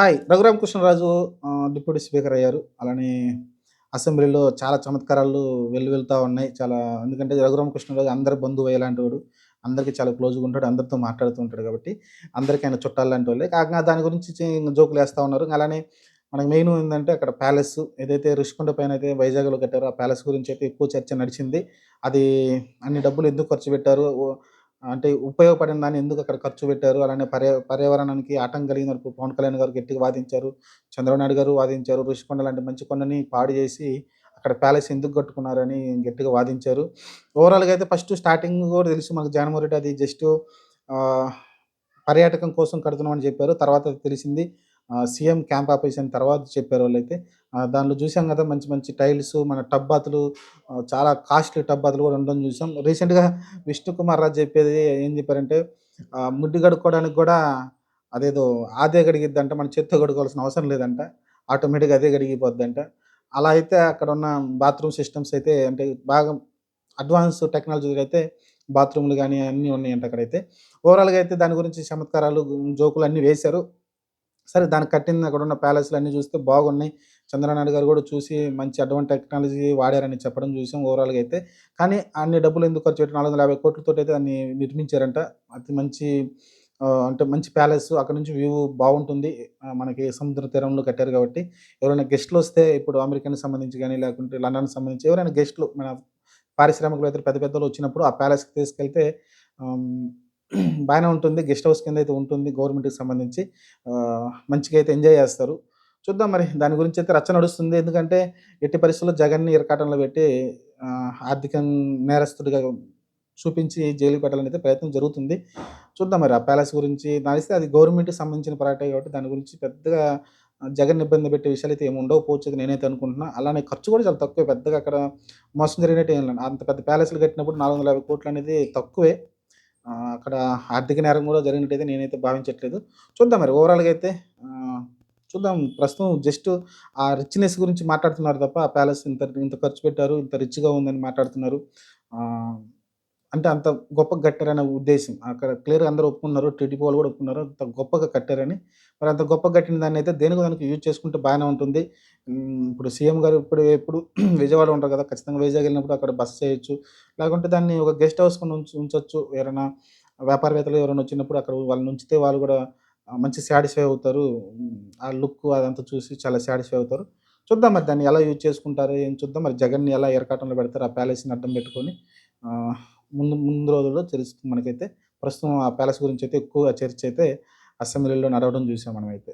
Hi Raghuramakrishnaraju ఆ, deputy speaker అయ్యారు. అలానే అసెంబ్లీలో చాలా చమత్కారాలు వెళ్ళు వెళ్తూ ఉన్నాయి. చాలా ఎందుకంటే రఘురామకృష్ణరాజు అందరి బంధువు అయ్యేలాంటి వాడు అందరికీ చాలా క్లోజ్గా ఉంటాడు అందరితో మాట్లాడుతూ ఉంటాడు కాబట్టి అందరికీ ఆయన చుట్టాలు లాంటి వాళ్ళే. కాకుండా దాని గురించి జోకులు వేస్తూ ఉన్నారు. అలానే మనకు మెయిన్ ఏంటంటే అక్కడ ప్యాలెస్ ఏదైతే రుషికొండ పైన అయితే వైజాగ్లో కట్టారో ఆ ప్యాలెస్ గురించి అయితే ఎక్కువ చర్చ నడిచింది. అది అన్ని డబ్బులు ఎందుకు ఖర్చు పెట్టారు? అంటే ఉపయోగపడిన దాన్ని ఎందుకు అక్కడ ఖర్చు పెట్టారు? అలానే పర్యా పర్యావరణానికి ఆటం కలిగినప్పుడు పవన్ కళ్యాణ్ గారు గట్టిగా వాదించారు. చంద్రబాబు నాయుడు గారు వాదించారు. ఋషికొండ లాంటి మంచి కొండని పాడు చేసి అక్కడ ప్యాలెస్ ఎందుకు కట్టుకున్నారని గట్టిగా వాదించారు. ఓవరాల్గా అయితే ఫస్ట్ స్టార్టింగ్ కూడా తెలుసు మాకు జగన్మోహన్ రెడ్డి అది జస్ట్ పర్యాటకం కోసం కడుతున్నామని చెప్పారు. తర్వాత అది తెలిసింది. సీఎం క్యాంప్ ఆపేసిన తర్వాత చెప్పారు వాళ్ళైతే దానిలో చూసాం కదా మంచి మంచి టైల్స్ మన టబ్ బాతులు చాలా కాస్ట్లీ టబ్ బాతులు కూడా ఉండడం చూసాం. రీసెంట్గా విష్ణు కుమార్ రాజు చెప్పేది ఏం చెప్పారంటే ముడ్డు ముడ్డి కడుక్కోవడానికి కూడా అదేదో అదే గడిగిద్దంట మన చేత్తో కడుకోవాల్సిన అవసరం లేదంట ఆటోమేటిక్గా అదే గడిగిపోద్దంట అలా అయితే అక్కడ ఉన్న బాత్రూమ్ సిస్టమ్స్ అయితే అంటే బాగా అడ్వాన్స్ టెక్నాలజీ అయితే బాత్రూమ్లు కానీ అన్నీ ఉన్నాయంట అక్కడైతే. ఓవరాల్గా అయితే దాని గురించి చమత్కారాలు జోకులు అన్నీ వేశారు. సరే దానికి కట్టిన అక్కడ ఉన్న ప్యాలెస్లు అన్నీ చూస్తే బాగున్నాయి. చంద్రనాయుడు గారు కూడా చూసి మంచి అడ్వాన్స్ టెక్నాలజీ వాడారని చెప్పడం చూసాం ఓవరాల్గా అయితే. కానీ అన్ని డబ్బులు ఎందుకు ఖర్చు పెట్టి నాలుగు వందల యాభై కోట్లతో అయితే దాన్ని నిర్మించారంట. అతి మంచి అంటే మంచి ప్యాలెస్. అక్కడ నుంచి వ్యూ బాగుంటుంది. మనకి సముద్ర తీరంలో కట్టారు కాబట్టి. ఎవరైనా గెస్ట్లు వస్తే ఇప్పుడు అమెరికాకి సంబంధించి కానీ లేకుంటే లండన్కి సంబంధించి ఎవరైనా గెస్ట్లు మన పారిశ్రామికులు అయితే పెద్ద పెద్దలు వచ్చినప్పుడు ఆ ప్యాలెస్కి తీసుకెళ్తే బాగానే ఉంటుంది. గెస్ట్ హౌస్ కింద అయితే ఉంటుంది. గవర్నమెంట్కి సంబంధించి మంచిగా అయితే ఎంజాయ్ చేస్తారు. చూద్దాం మరి. దాని గురించి అయితే రచ్చ నడుస్తుంది. ఎందుకంటే ఎట్టి పరిస్థితుల్లో జగన్ని ఇరకాటంలో పెట్టి ఆర్థిక నేరస్తుడిగా చూపించి జైలు పెట్టాలని అయితే ప్రయత్నం జరుగుతుంది. చూద్దాం మరి. ఆ ప్యాలెస్ గురించి దానిస్తే అది గవర్నమెంట్కి సంబంధించిన ప్రాడక్ట్ కాబట్టి దాని గురించి పెద్దగా జగన్ ఇబ్బంది పెట్టే విషయాలు అయితే ఏమి ఉండవు. పోవచ్చు నేనైతే అనుకుంటున్నా. అలానే ఖర్చు కూడా చాలా తక్కువే. పెద్దగా అక్కడ మోసం జరిగినట్టు ఏం లేదు. అంత పెద్ద ప్యాలెస్లు కట్టినప్పుడు నాలుగు వందల యాభై కోట్లు అనేది తక్కువే. అక్కడ ఆర్థిక నేరం కూడా జరిగినట్టయితే నేనైతే భావించట్లేదు. చూద్దాం మరి ఓవరాల్గా అయితే చూద్దాం. ప్రస్తుతం జస్ట్ ఆ రిచ్నెస్ గురించి మాట్లాడుతున్నారు తప్ప ఆ ప్యాలెస్ ఇంత ఇంత ఖర్చు పెట్టారు ఇంత రిచ్గా ఉందని మాట్లాడుతున్నారు. అంటే అంత గొప్పగా కట్టారనే ఉద్దేశం. అక్కడ క్లియర్గా అందరూ ఒప్పుకున్నారు టీడీపీ వాళ్ళు కూడా ఒప్పుకున్నారు అంత గొప్పగా కట్టారని. మరి అంత గొప్పగా కట్టిన దాన్ని అయితే దేనికి దానికి యూజ్ చేసుకుంటే బాగానే ఉంటుంది. ఇప్పుడు సీఎం గారు ఇప్పుడు ఎప్పుడు విజయవాడ ఉంటారు కదా ఖచ్చితంగా వైజాగ్ వెళ్ళినప్పుడు అక్కడ బస్ చేయొచ్చు. లేకుంటే దాన్ని ఒక గెస్ట్ హౌస్ కొని ఉంచు ఉంచవచ్చు ఎవరైనా వ్యాపారవేత్తలు ఎవరైనా వచ్చినప్పుడు అక్కడ వాళ్ళని ఉంచితే వాళ్ళు కూడా మంచి సాటిస్ఫై అవుతారు. ఆ లుక్ అదంతా చూసి చాలా సాటిస్ఫై అవుతారు. చూద్దాం మరి దాన్ని ఎలా యూజ్ చేసుకుంటారో ఏం చూద్దాం. మరి జగన్ని ఎలా ఎరకాటంలో పెడతారు ఆ ప్యాలెస్ని అడ్డం పెట్టుకొని ముందు ముందు రోజుల్లో తెలుస్తుంది మనకైతే. ప్రస్తుతం ఆ ప్యాలెస్ గురించి అయితే ఎక్కువ చర్చ అయితే అసెంబ్లీలో నడవడం చూసాం మనమైతే.